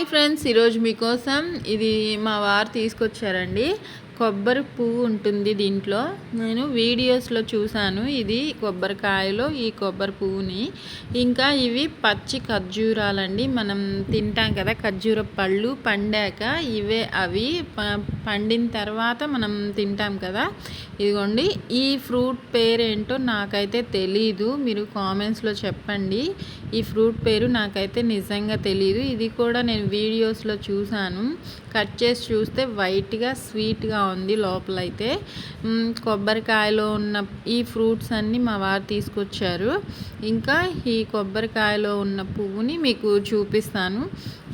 Hi friends ఈరోజు మీకోసం ఇది మా వారు తీసుకొచ్చారండి. కొబ్బరి పువ్వు ఉంటుంది దీంట్లో. నేను వీడియోస్లో చూశాను ఇది కొబ్బరికాయలో ఈ కొబ్బరి పువ్వుని. ఇంకా ఇవి పచ్చి ఖర్జూరాలండి. మనం తింటాం కదా ఖర్జూర పళ్ళు పండాక ఇవే అవి పండిన తర్వాత మనం తింటాం కదా. ఇదిగోండి ఈ ఫ్రూట్ పేరేంటో నాకైతే తెలీదు. మీరు కామెంట్స్లో చెప్పండి. ఈ ఫ్రూట్ పేరు నాకైతే నిజంగా తెలియదు ఇది కూడా నేను వీడియోస్లో చూశాను. కట్ చేసి చూస్తే వైట్గా స్వీట్గా ఉంది లోపలైతే. కొబ్బరికాయలో ఉన్న ఈ ఫ్రూట్స్ అన్నీ మా వారు తీసుకొచ్చారు. ఇంకా ఈ కొబ్బరికాయలో ఉన్న పువ్వుని మీకు చూపిస్తాను.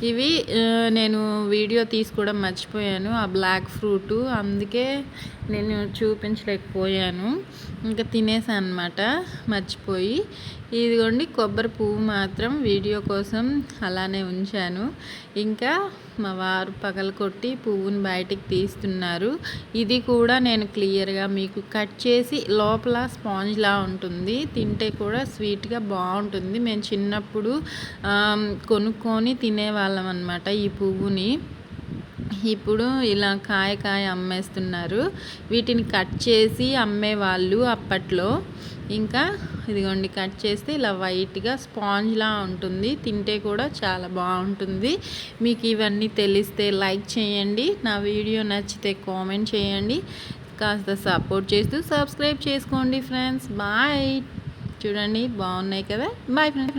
ఇవి నేను వీడియో తీసుకోవడం మర్చిపోయాను. ఆ బ్లాక్ ఫ్రూట్. అందుకే నేను చూపించలేకపోయాను. ఇంకా తినేసాను అనమాట మర్చిపోయి. ఇదిగోండి కొబ్బరి పువ్వు మాత్రం వీడియో కోసం అలానే ఉంచాను. ఇంకా మా వారు పగల కొట్టి పువ్వుని బయటికి తీస్తున్నారు. ఇది కూడా నేను క్లియర్గా మీకు కట్ చేసి లోపల స్పాంజ్లా ఉంటుంది. తింటే కూడా స్వీట్గా బాగుంటుంది. మేము చిన్నప్పుడు కొనుక్కొని తినేవాళ్ళం. అనమాట ఈ పువ్వుని. ఇప్పుడు ఇలా కాయ కాయ అమ్మేస్తున్నారు. వీటిని కట్ చేసి అమ్మేవాళ్ళు అప్పట్లో. ఇంకా ఇదిగోండి కట్ చేస్తే ఇలా వైట్గా స్పాంజ్లా ఉంటుంది. తింటే కూడా చాలా బాగుంటుంది. మీకు ఇవన్నీ తెలిస్తే లైక్ చేయండి. నా వీడియో నచ్చితే కామెంట్ చేయండి. కాస్త సపోర్ట్ చేస్తూ సబ్స్క్రైబ్ చేసుకోండి ఫ్రెండ్స్. బాయ్. చూడండి బాగున్నాయి కదా. Bye friends.